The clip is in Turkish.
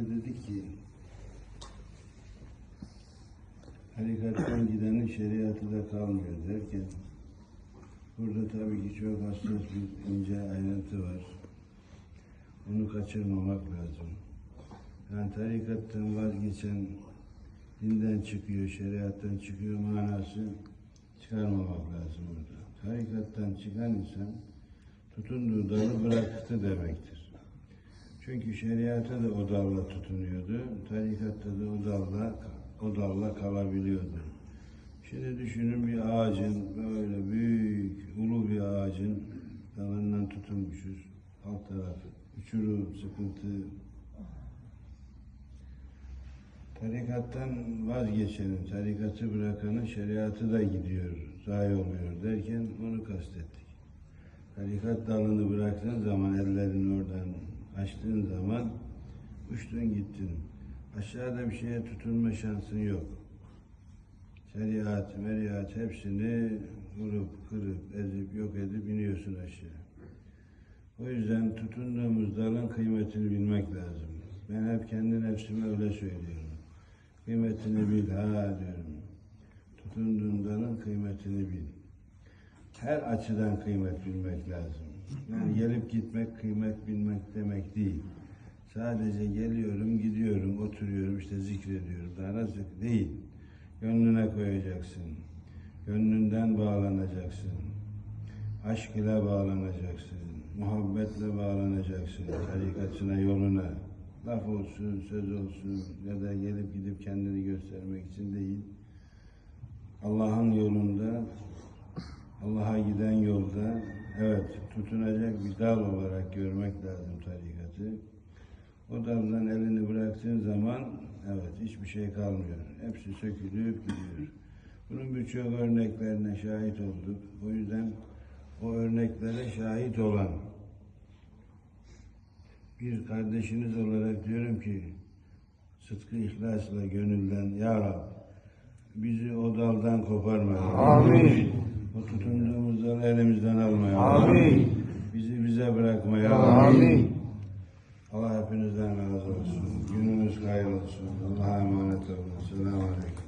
Dedi ki harikattan gidenin şeriatı da kalmıyor derken burada tabii ki çok hassas bir ince ayrıntı var. Onu kaçırmamak lazım. Yani tarikattan vazgeçen dinden çıkıyor, şeriattan çıkıyor manası çıkarmamak lazım burada. Tarikattan çıkan insan tutunduğu dalı bıraktı demektir. Çünkü şeriata da o dalla tutunuyordu, tarikatta da o dalla, o dalla kalabiliyordu. Şimdi düşünün bir ağacın, böyle büyük, ulu bir ağacın dalından tutunmuşuz. Alt tarafı uçurum, sıkıntı. Tarikattan vazgeçenin, tarikatı bırakanın şeriatı da gidiyor, zayi oluyor derken onu kastettik. Tarikat dalını bıraktığın zaman ellerini oradan açtığın zaman uçtun gittin. Aşağıda bir şeye tutunma şansın yok. Şeriat, meriat hepsini vurup, kırıp, ezip, yok edip iniyorsun aşağı. O yüzden tutunduğumuz dalın kıymetini bilmek lazım. Ben hep kendi nefsime öyle söylüyorum. Kıymetini bil ha diyorum. Tutunduğun dalın kıymetini bil. Her açıdan kıymet bilmek lazım. Yani gelip gitmek kıymet bilmek demek değil. Sadece geliyorum, gidiyorum, oturuyorum, işte zikrediyorum. Daha nasıl? Değil. Gönlüne koyacaksın. Gönlünden bağlanacaksın. Aşk ile bağlanacaksın. Muhabbetle bağlanacaksın. Tarikatına, yoluna. Laf olsun, söz olsun ya da gelip gidip kendini göstermek için değil. Allah'ın yolunda Allah'a giden yolda evet tutunacak bir dal olarak görmek lazım tarikatı. O daldan elini bıraktığın zaman evet hiçbir şey kalmıyor. Hepsi sökülüp gidiyor. Bunun birçok örneklerine şahit olduk. O yüzden o örneklere şahit olan bir kardeşiniz olarak diyorum ki sıdkı ihlasla gönülden Ya Rab bizi o daldan koparma. Amin. O tutunduğumuz dal elimizden alma ya Amin. Bizi bize bırakma ya Rabbi. Amin. Allah hepinizden razı olsun. Gününüz hayırlı olsun. Allah'a emanet olun. Selamun Aleyküm.